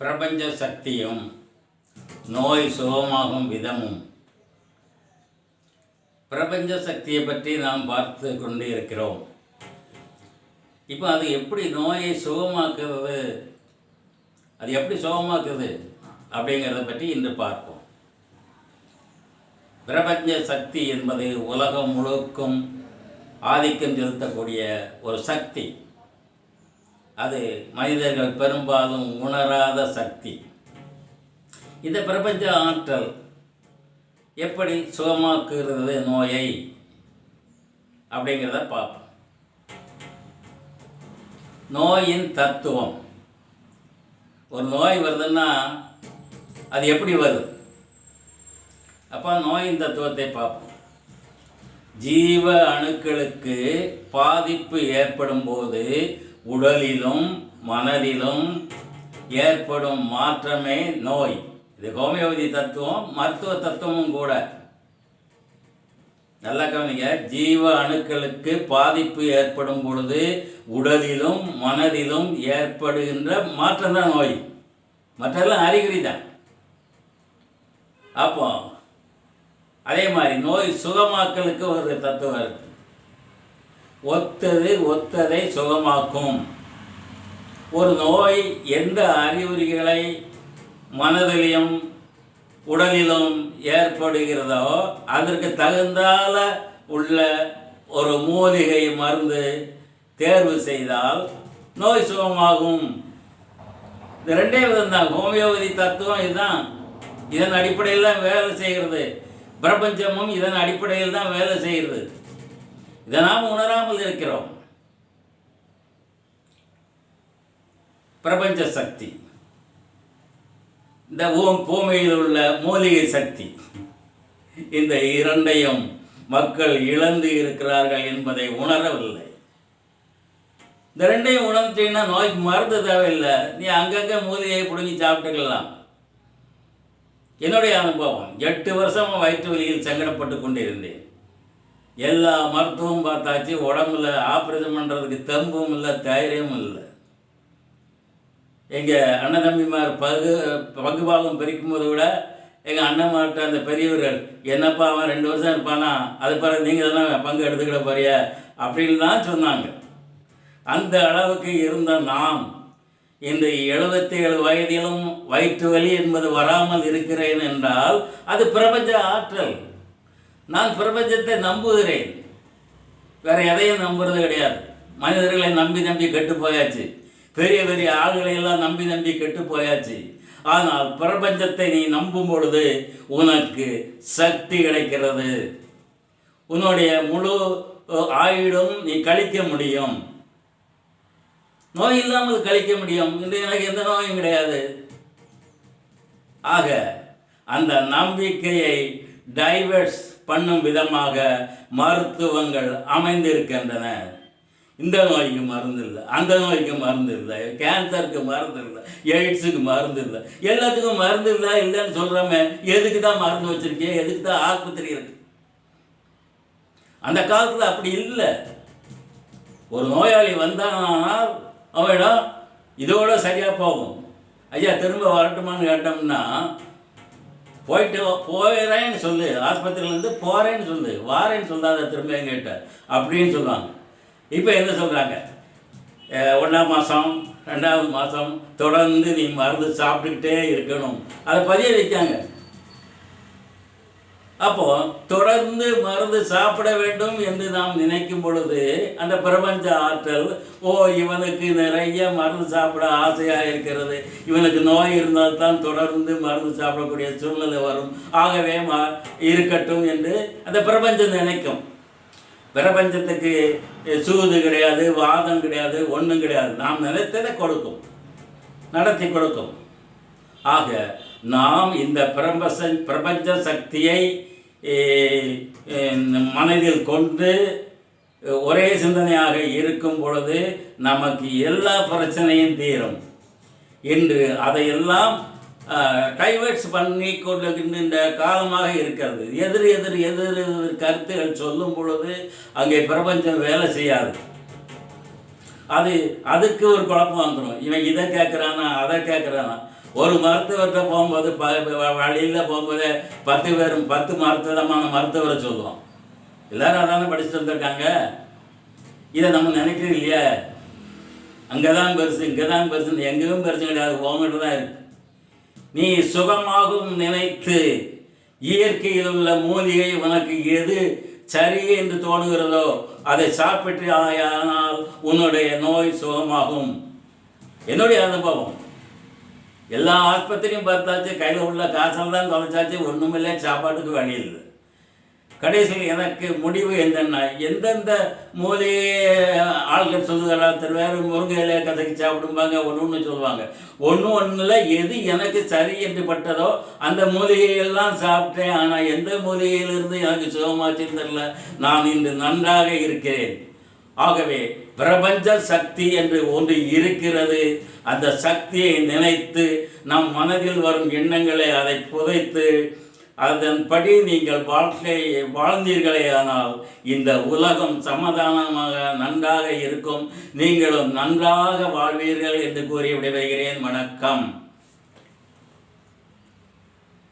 பிரபஞ்ச சக்தியும் நோய் சுகமாகும் விதமும். பிரபஞ்ச சக்தியை பற்றி நாம் பார்த்து கொண்டு இருக்கிறோம். இப்போ அது எப்படி நோயை சுகமாக்குறது அது எப்படி சுகமாக்குது அப்படிங்கிறத பற்றி இன்று பார்ப்போம். பிரபஞ்ச சக்தி என்பது உலகம் முழுக்கும் ஆதிக்கம் செலுத்தக்கூடிய ஒரு சக்தி. அது மனிதர்கள் பெரும்பாலும் உணராத சக்தி. இந்த பிரபஞ்ச ஆற்றல் எப்படி சுகமாக்குகிறது நோயை? அப்படிங்கிறத பார்ப்போம். நோயின் தத்துவம். ஒரு நோய் வருதுன்னா அது எப்படி வருது? அப்போ நோயின் தத்துவத்தை பார்ப்போம். ஜீவ அணுக்களுக்கு பாதிப்பு ஏற்படும் போது உடலிலும் மனதிலும் ஏற்படும் மாற்றமே நோய். இது ஹோமியோபதி தத்துவம் மருத்துவ தத்துவமும் கூட. நல்லா கவனிங்க. ஜீவ அணுக்களுக்கு பாதிப்பு ஏற்படும் பொழுது உடலிலும் மனதிலும் ஏற்படுகின்ற மாற்றம் தான் நோய். மற்றெல்லாம் அறிகுறி தான். அப்போ அதே மாதிரி நோய் சுகமாக்கலுக்கு ஒரு தத்துவம் இருக்கு. ஒத்தது ஒத்ததை சுகமாக்கும். ஒரு நோய் எந்த அறிகுறிகளை மனதிலும் உடலிலும் ஏற்படுகிறதோ அதற்கு தகுந்தால உள்ள ஒரு மூலிகை மருந்து தேர்வு செய்தால் நோய் சுகமாகும். இந்த ரெண்டே விதம் தான் ஹோமியோபதி தத்துவம் இதுதான். இதன் அடிப்படையில் தான் வேலை செய்கிறது. பிரபஞ்சமும் இதன் அடிப்படையில் தான் வேலை செய்கிறது. இதை நாம் உணராமல் இருக்கிறோம். பிரபஞ்ச சக்தி. இந்த ஓம் பூமியில் உள்ள மூலிகை சக்தி. இந்த இரண்டையும் மக்கள் இழந்து இருக்கிறார்கள் என்பதை உணரவில்லை. இந்த ரெண்டையும் உணர்ந்தீங்கன்னா நோய்க்கு மருந்து தேவையில்லை. நீ அங்கங்கே மூலிகையை பிடுங்கி சாப்பிட்டுக்கலாம். என்னுடைய அனுபவம் எட்டு வருஷம் வயிற்று வலியில் சங்கடப்பட்டு கொண்டு இருந்தேன் எல்லா மருத்துவம் பார்த்தாச்சு உடம்புல ஆப்ரேஷன் பண்ணுறதுக்கு தெம்பும் இல்லை தைரியமும் இல்லை. எங்கள் அண்ணன் தம்பிமார் பகு பகுபாகம் பிரிக்கும் போது கூட எங்கள் அண்ணன்மார்கிட்ட அந்த பெரியவர்கள் என்னப்பா அவன் ரெண்டு வருஷம் இருப்பானா? அது பிறகு நீங்கள் தானே பங்கு எடுத்துக்கிட போறிய? அப்படின்னு தான் சொன்னாங்க. அந்த அளவுக்கு இருந்த நாம் இந்த எழுபத்தி ஏழு வயதிலும் வயிற்று வலி என்பது வராமல் இருக்கிறேன் என்றால் அது பிரபஞ்ச ஆற்றல். நான் பிரபஞ்சத்தை நம்புகிறேன். வேற எதையும் நம்புறது கிடையாது. மனிதர்களை நம்பி நம்பி கெட்டு போயாச்சு. பெரிய பெரிய ஆள்களை எல்லாம் நம்பி நம்பி கெட்டு போயாச்சு. ஆனால் பிரபஞ்சத்தை நீ நம்பும் பொழுது உனக்கு சக்தி கிடைக்கிறது. உன்னுடைய முழு ஆயுடும் நீ கழிக்க முடியும். நோய் இல்லாமல் கழிக்க முடியும். இன்று எனக்கு எந்த நோயும் கிடையாது. ஆக அந்த நம்பிக்கையை டைவர்ஸ் பண்ணும் விதமாக மருத்துவங்கள் அமைந்திருக்கின்றன. இந்த நோய்க்கு மருந்து இல்லை அந்த நோய்க்கு மருந்து இல்லை கேன்சருக்கு மருந்து இல்லை எய்ட்ஸுக்கு மருந்து இல்லை எல்லாத்துக்கும் மருந்து இல்லை இல்லைன்னு சொல்கிறோமே எதுக்கு தான் மருந்து வச்சுருக்கேன் எதுக்கு தான் ஆஸ்பத்திரி இருக்கு? அந்த காலத்தில் அப்படி இல்லை. ஒரு நோயாளி வந்தானால் அவனிடம் இதோட சரியாக போகும். ஐயா திரும்ப வரட்டுமான்னு கேட்டோம்னா போயிட்டு போயிறேன்னு சொல்லு. ஆஸ்பத்திரியிலேருந்து போகிறேன்னு சொல்லு. வாரேன்னு சொல்லாத திரும்ப எங்கிட்ட அப்படின்னு சொல்லுவாங்க. இப்போ என்ன சொல்கிறாங்க ஒன்றாம் மாதம் ரெண்டாவது மாதம் தொடர்ந்து நீ மருந்து சாப்பிட்டுக்கிட்டே இருக்கணும். அதை பதிய வைக்காங்க அப்போ தொடர்ந்து மருந்து சாப்பிட வேண்டும் என்று நாம் நினைக்கும் பொழுது அந்த பிரபஞ்ச ஆற்றல் ஓ இவனுக்கு நிறைய மருந்து சாப்பிட ஆசையாக இருக்கிறது. இவனுக்கு நோய் இருந்தால் தான் தொடர்ந்து மருந்து சாப்பிடக்கூடிய சூழ்நிலை வரும். ஆகவே ம இருக்கட்டும் என்று அந்த பிரபஞ்சம் நினைக்கும். பிரபஞ்சத்துக்கு சூது கிடையாது வாதம் கிடையாது ஒன்றும் கிடையாது. நாம் நினைத்ததை கொடுக்கும். நடத்தி கொடுக்கும். ஆக நாம் இந்த பிரபஞ்ச பிரபஞ்ச சக்தியை மனதில் கொண்டு ஒரே சிந்தனையாக இருக்கும் பொழுது நமக்கு எல்லா பிரச்சனையும் தீரும். என்று அதையெல்லாம் டைவர்ட்ஸ் பண்ணி கொண்டிருக்கின்ற காலமாக இருக்கிறது. எதிர் எதிர் எதிர் எதிர் கருத்துகள் சொல்லும் பொழுது அங்கே பிரபஞ்சம் வேலை செய்யாது. அது அதுக்கு ஒரு குழப்பம் வந்துடும் இவன் இதை கேட்குறானா அதை கேட்குறானா ஒரு மருத்துவர்கிட்ட போகும்போது ப வழியில் போகும்போது பத்து பேரும் பத்து மருத்துவமான மருத்துவரை சொல்லுவோம். எல்லாரும் அதான் படிச்சுட்டு வந்திருக்காங்க? இதை நம்ம நினைக்கிறது இல்லையா? அங்கே தான் பெருசு இங்கே தான் பெருசு எங்கேயும் பெருசு கிடையாது உங்ககிட்ட தான் இருக்கு. நீ சுகமாகும் நினைத்து இயற்கையில் உள்ள மூலிகை உனக்கு எது சரி என்று தோணுகிறதோ அதை சாப்பிட்டு ஆயானால் உன்னுடைய நோய் சுகமாகும். என்னுடைய அனுபவம். எல்லா ஆஸ்பத்திரியும் பார்த்தாச்சு கையில் உள்ள காசெல்லாம் தொலைச்சாச்சு ஒன்றுமில்லை சாப்பாட்டுக்கு வழி இல்லை. கடைசியில் எனக்கு முடிவு என்னென்னா எந்தெந்த மூலிகை ஆள்கள் சொல்லுகிறா முருங்கை இலையை கதைக்கு சாப்பிடும்பாங்க ஒன்று ஒன்று சொல்லுவாங்க. ஒன்று ஒன்றில் எது எனக்கு சரி என்று பட்டதோ அந்த மூலிகையெல்லாம் சாப்பிட்டேன். ஆனால் எந்த மூலிகையிலிருந்து எனக்கு சுகமாச்சுன்னு தெரில நான் இன்று நன்றாக இருக்கிறேன். ஆகவே பிரபஞ்ச சக்தி என்று ஒன்று இருக்கிறது. அந்த சக்தியை நினைத்து நம் மனதில் வரும் எண்ணங்களை அதை புதைத்து அதன்படி நீங்கள் வாழ்க்கையை வாழ்ந்தீர்களே ஆனால் இந்த உலகம் சமாதானமாக நன்றாக இருக்கும். நீங்களும் நன்றாக வாழ்வீர்கள் என்று கூறி விடைபெறுகிறேன். வணக்கம்.